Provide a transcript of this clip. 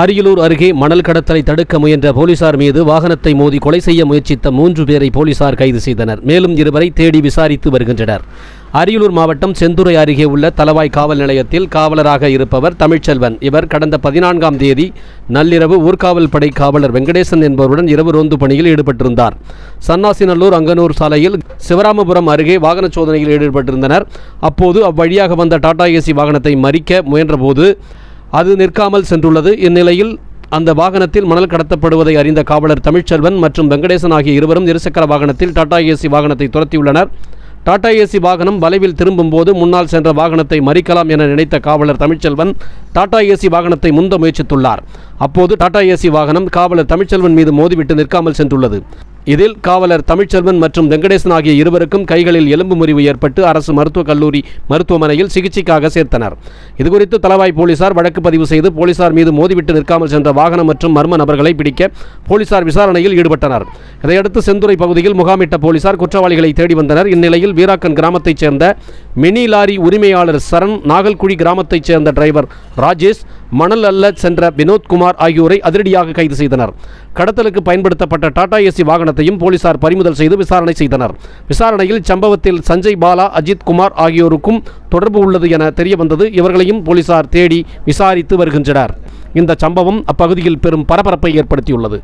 அரியலூர் அருகே மணல் கடத்தலை தடுக்க முயன்ற போலீசார் மீது வாகனத்தை மோதி கொலை செய்ய முயற்சித்த மூன்று பேரை போலீசார் கைது செய்தனர். மேலும் இருவரை தேடி விசாரித்து வருகின்றனர். அரியலூர் மாவட்டம் செந்துறை அருகே உள்ள தலவாய் காவல் நிலையத்தில் காவலராக இருப்பவர் தமிழ்ச்செல்வன். இவர் கடந்த பதினான்காம் தேதி நள்ளிரவு ஊர்காவல் படை காவலர் வெங்கடேசன் என்பவருடன் இரவு ரோந்து பணியில் ஈடுபட்டிருந்தார். சன்னாசிநல்லூர் அங்கனூர் சாலையில் சிவராமபுரம் அருகே வாகன சோதனையில் ஈடுபட்டிருந்தனர். அப்போது அவ்வழியாக வந்த டாடா ஏசி வாகனத்தை மறிக்க முயன்றபோது அது நிற்காமல் சென்றுள்ளது. இந்நிலையில் அந்த வாகனத்தில் மணல் கடத்தப்படுவதை அறிந்த காவலர் தமிழ்ச்செல்வன் மற்றும் வெங்கடேசன் ஆகிய இருவரும் இருசக்கர வாகனத்தில் டாடா ஏசி வாகனத்தை துரத்தியுள்ளனர். டாடா ஏசி வாகனம் வளைவில் திரும்பும்போது முன்னால் சென்ற வாகனத்தை மறிக்கலாம் என நினைத்த காவலர் தமிழ்ச்செல்வன் டாடா ஏசி வாகனத்தை முந்த முயற்சித்துள்ளார். அப்போது டாடா ஏசி வாகனம் காவலர் தமிழ்ச்செல்வன் மீது மோதிவிட்டு நிற்காமல் சென்றுள்ளது. இதில் காவலர் தமிழ்ச்செல்வன் மற்றும் வெங்கடேசன் ஆகிய இருவருக்கும் கைகளில் எலும்பு முறிவு ஏற்பட்டு அரசு மருத்துவக் கல்லூரி மருத்துவமனையில் சிகிச்சைக்காக சேர்த்தனர். இதுகுறித்து தலவாய் போலீசார் வழக்கு பதிவு செய்து போலீசார் மீது மோதிவிட்டு நிற்காமல் சென்ற வாகனம் மற்றும் மர்ம நபர்களை பிடிக்க போலீசார் விசாரணையில் ஈடுபட்டனர். இதையடுத்து செந்துறை பகுதியில் முகாமிட்ட போலீசார் குற்றவாளிகளை தேடி வந்தனர். இந்நிலையில் வீராக்கன் கிராமத்தைச் சேர்ந்த மினி லாரி உரிமையாளர் சரண் நாகல்குடி கிராமத்தைச் சேர்ந்த டிரைவர் ராஜேஷ் மணல் அல்ல சென்ற வினோத்குமார் ஆகியோரை அதிரடியாக கைது செய்தனர். கடத்தலுக்கு பயன்படுத்தப்பட்ட டாடா ஏசி வாகனத்தையும் போலீசார் பறிமுதல் செய்து விசாரணை செய்தனர். விசாரணையில் சம்பவத்தில் சஞ்சய் பாலா அஜித் குமார் ஆகியோருக்கும் தொடர்பு உள்ளது என தெரியவந்தது. இவர்களையும் போலீசார் தேடி விசாரித்து வருகின்றனர். இந்த சம்பவம் அப்பகுதியில் பெரும் பரபரப்பை ஏற்படுத்தியுள்ளது.